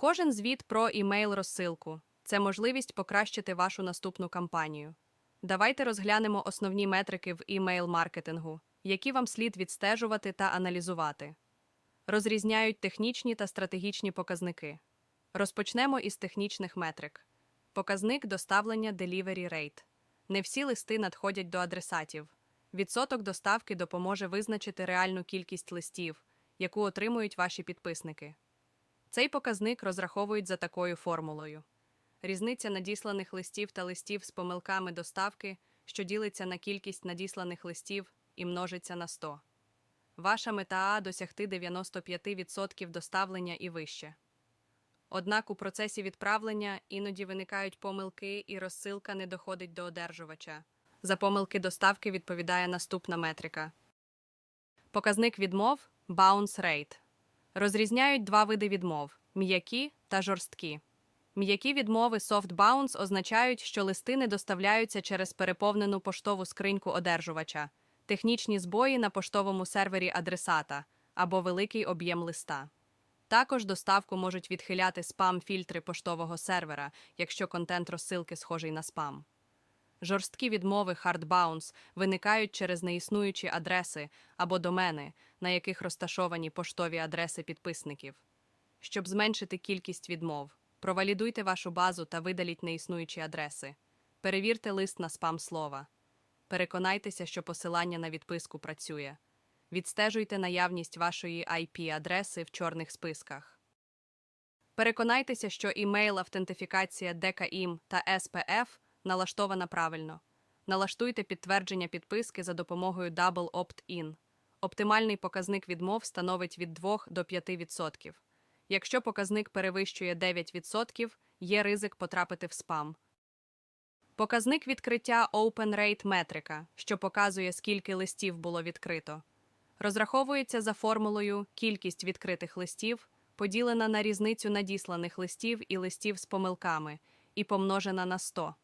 Кожен звіт про імейл розсилку це можливість покращити вашу наступну кампанію. Давайте розглянемо основні метрики в імейл-маркетингу, які вам слід відстежувати та аналізувати. Розрізняють технічні та стратегічні показники. Розпочнемо із технічних метрик. Показник доставлення Delivery Rate. Не всі листи надходять до адресатів. Відсоток доставки допоможе визначити реальну кількість листів, яку отримують ваші підписники. Цей показник розраховують за такою формулою. Різниця надісланих листів та листів з помилками доставки, що ділиться на кількість надісланих листів і множиться на 100. Ваша мета А досягти 95% доставлення і вище. Однак у процесі відправлення іноді виникають помилки і розсилка не доходить до одержувача. За помилки доставки відповідає наступна метрика. Показник відмов Bounce Rate. Розрізняють два види відмов м'які та жорсткі. М'які відмови Soft Bounce означають, що листи не доставляються через переповнену поштову скриньку одержувача, технічні збої на поштовому сервері адресата або великий об'єм листа. Також доставку можуть відхиляти спам-фільтри поштового сервера, якщо контент розсилки схожий на спам. Жорсткі відмови Bounce виникають через неіснуючі адреси або домени, на яких розташовані поштові адреси підписників. Щоб зменшити кількість відмов, провалідуйте вашу базу та видаліть неіснуючі адреси. Перевірте лист на спам слова. Переконайтеся, що посилання на відписку працює. Відстежуйте наявність вашої IP-адреси в чорних списках. Переконайтеся, що імейл-автентифікація DKIM та SPF налаштована правильно. Налаштуйте підтвердження підписки за допомогою Double Opt-in. Оптимальний показник відмов становить від 2 до 5%. Якщо показник перевищує 9%, є ризик потрапити в спам. Показник відкриття Open Rate метрика, що показує, скільки листів було відкрито. Розраховується за формулою кількість відкритих листів, поділена на різницю надісланих листів і листів з помилками, і помножена на 100.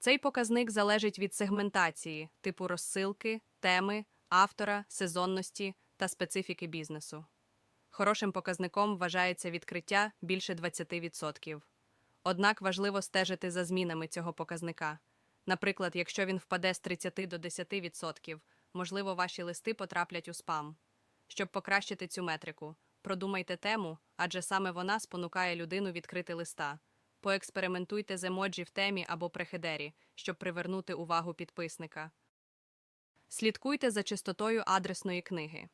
Цей показник залежить від сегментації, типу розсилки, теми, автора, сезонності та специфіки бізнесу. Хорошим показником вважається відкриття більше 20%. Однак важливо стежити за змінами цього показника. Наприклад, якщо він впаде з 30 до 10%, можливо, ваші листи потраплять у спам. Щоб покращити цю метрику, продумайте тему, адже саме вона спонукає людину відкрити листа. Поекспериментуйте з емоджі в темі або прехедері, щоб привернути увагу підписника. Слідкуйте за чистотою адресної книги.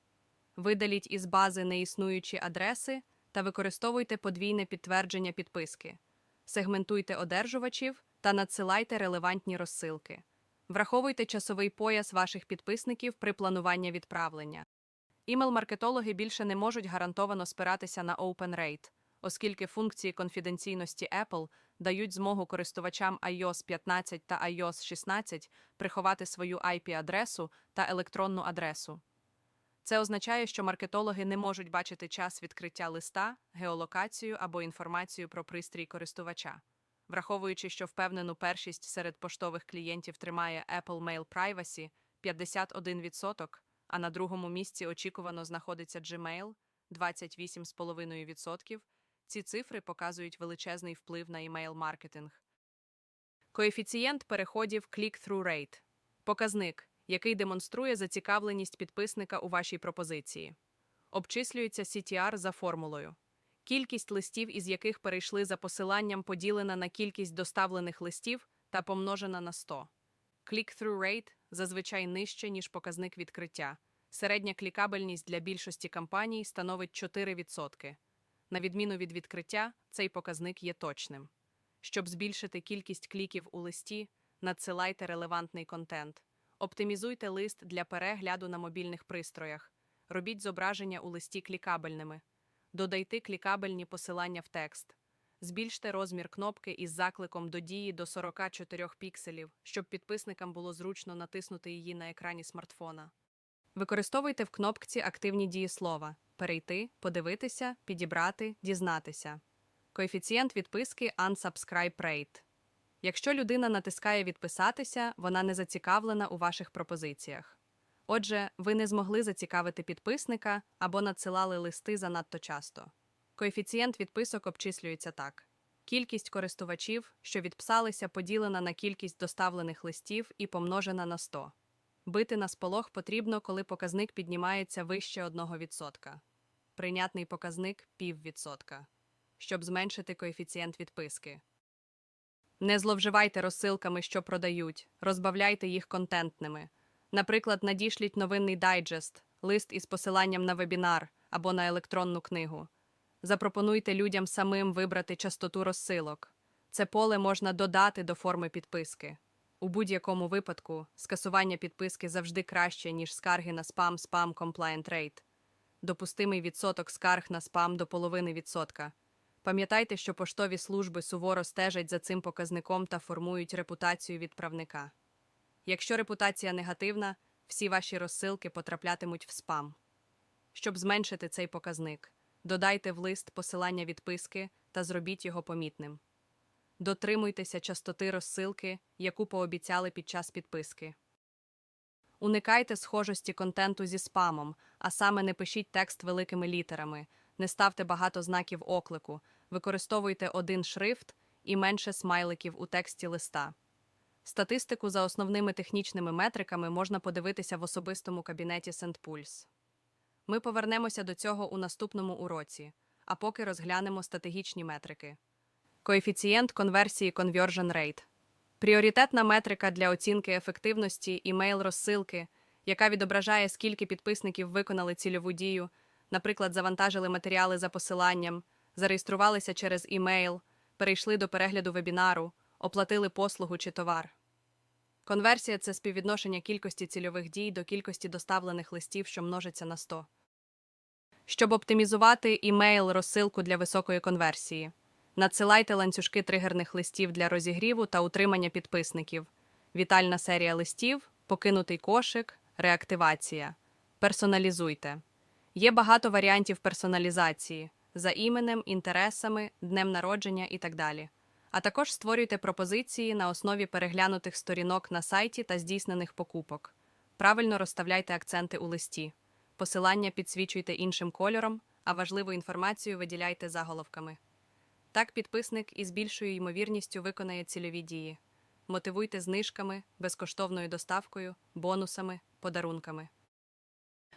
Видаліть із бази неіснуючі адреси та використовуйте подвійне підтвердження підписки. Сегментуйте одержувачів та надсилайте релевантні розсилки. Враховуйте часовий пояс ваших підписників при плануванні відправлення. Імейл-маркетологи більше не можуть гарантовано спиратися на Open Rate, оскільки функції конфіденційності Apple дають змогу користувачам iOS 15 та iOS 16 приховати свою IP-адресу та електронну адресу. Це означає, що маркетологи не можуть бачити час відкриття листа, геолокацію або інформацію про пристрій користувача. Враховуючи, що впевнену першість серед поштових клієнтів тримає Apple Mail Privacy 51%, а на другому місці очікувано знаходиться Gmail 28,5%, ці цифри показують величезний вплив на імейл-маркетинг. Коефіцієнт переходів Click-through Rate – показник, який демонструє зацікавленість підписника у вашій пропозиції. Обчислюється CTR за формулою. Кількість листів, із яких перейшли за посиланням, поділена на кількість доставлених листів та помножена на 100. Click-through rate зазвичай нижче, ніж показник відкриття. Середня клікабельність для більшості кампаній становить 4%. На відміну від відкриття, цей показник є точним. Щоб збільшити кількість кліків у листі, надсилайте релевантний контент. Оптимізуйте лист для перегляду на мобільних пристроях. Робіть зображення у листі клікабельними. Додайте клікабельні посилання в текст. Збільште розмір кнопки із закликом до дії до 44 пікселів, щоб підписникам було зручно натиснути її на екрані смартфона. Використовуйте в кнопці активні дієслова перейти, подивитися, підібрати, дізнатися. Коефіцієнт відписки Unsubscribe Rate. Якщо людина натискає відписатися, вона не зацікавлена у ваших пропозиціях. Отже, ви не змогли зацікавити підписника або надсилали листи занадто часто. Коефіцієнт відписок обчислюється так: кількість користувачів, що відписалися, поділена на кількість доставлених листів і помножена на 100. Бити на сполох потрібно, коли показник піднімається вище 1%. Прийнятний показник піввідсотка, щоб зменшити коефіцієнт відписки. Не зловживайте розсилками, що продають, розбавляйте їх контентними. Наприклад, надішліть новинний дайджест, лист із посиланням на вебінар або на електронну книгу. Запропонуйте людям самим вибрати частоту розсилок. Це поле можна додати до форми підписки. У будь-якому випадку скасування підписки завжди краще, ніж скарги на спам спам compliant rate. Допустимий відсоток скарг на спам до половини відсотка. Пам'ятайте, що поштові служби суворо стежать за цим показником та формують репутацію відправника. Якщо репутація негативна, всі ваші розсилки потраплятимуть в спам. Щоб зменшити цей показник, додайте в лист посилання відписки та зробіть його помітним. Дотримуйтеся частоти розсилки, яку пообіцяли під час підписки. Уникайте схожості контенту зі спамом, а саме не пишіть текст великими літерами, не ставте багато знаків оклику, використовуйте один шрифт і менше смайликів у тексті листа. Статистику за основними технічними метриками можна подивитися в особистому кабінеті SendPulse. Ми повернемося до цього у наступному уроці, а поки розглянемо стратегічні метрики. Коефіцієнт конверсії Conversion Rate – пріоритетна метрика для оцінки ефективності імейл-розсилки, яка відображає, скільки підписників виконали цільову дію, наприклад, завантажили матеріали за посиланням, зареєструвалися через імейл, перейшли до перегляду вебінару, оплатили послугу чи товар. Конверсія це співвідношення кількості цільових дій до кількості доставлених листів, що множиться на 100. Щоб оптимізувати імейл розсилку для високої конверсії, надсилайте ланцюжки тригерних листів для розігріву та утримання підписників, вітальна серія листів, покинутий кошик, реактивація. Персоналізуйте. Є багато варіантів персоналізації за іменем, інтересами, днем народження і так далі. А також створюйте пропозиції на основі переглянутих сторінок на сайті та здійснених покупок. Правильно розставляйте акценти у листі. Посилання підсвічуйте іншим кольором, а важливу інформацію виділяйте заголовками. Так підписник із більшою ймовірністю виконає цільові дії. Мотивуйте знижками, безкоштовною доставкою, бонусами, подарунками.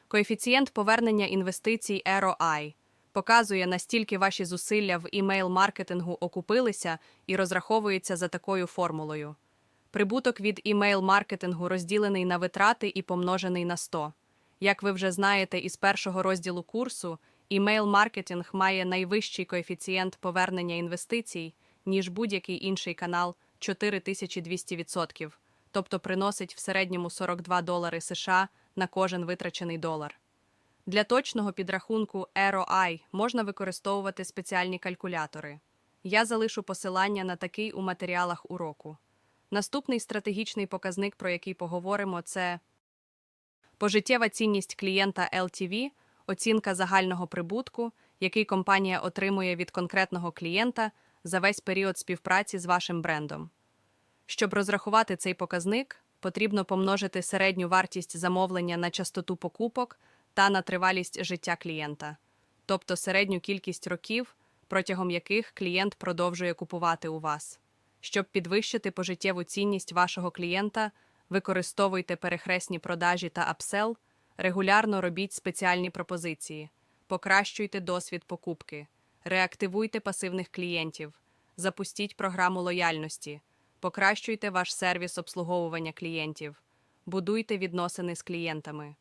Коефіцієнт повернення інвестицій ROI показує, настільки ваші зусилля в імейл-маркетингу окупилися і розраховується за такою формулою. Прибуток від імейл-маркетингу розділений на витрати і помножений на 100. Як ви вже знаєте із першого розділу курсу, імейл-маркетинг має найвищий коефіцієнт повернення інвестицій, ніж будь-який інший канал 4200%, тобто приносить в середньому 42 долари США на кожен витрачений долар. Для точного підрахунку ROI можна використовувати спеціальні калькулятори. Я залишу посилання на такий у матеріалах уроку. Наступний стратегічний показник, про який поговоримо, це пожиттєва цінність клієнта LTV, оцінка загального прибутку, який компанія отримує від конкретного клієнта за весь період співпраці з вашим брендом. Щоб розрахувати цей показник, потрібно помножити середню вартість замовлення на частоту покупок та на тривалість життя клієнта, тобто середню кількість років, протягом яких клієнт продовжує купувати у вас. Щоб підвищити пожиттєву цінність вашого клієнта, використовуйте перехресні продажі та апсел, регулярно робіть спеціальні пропозиції, покращуйте досвід покупки, реактивуйте пасивних клієнтів, запустіть програму лояльності, покращуйте ваш сервіс обслуговування клієнтів, будуйте відносини з клієнтами.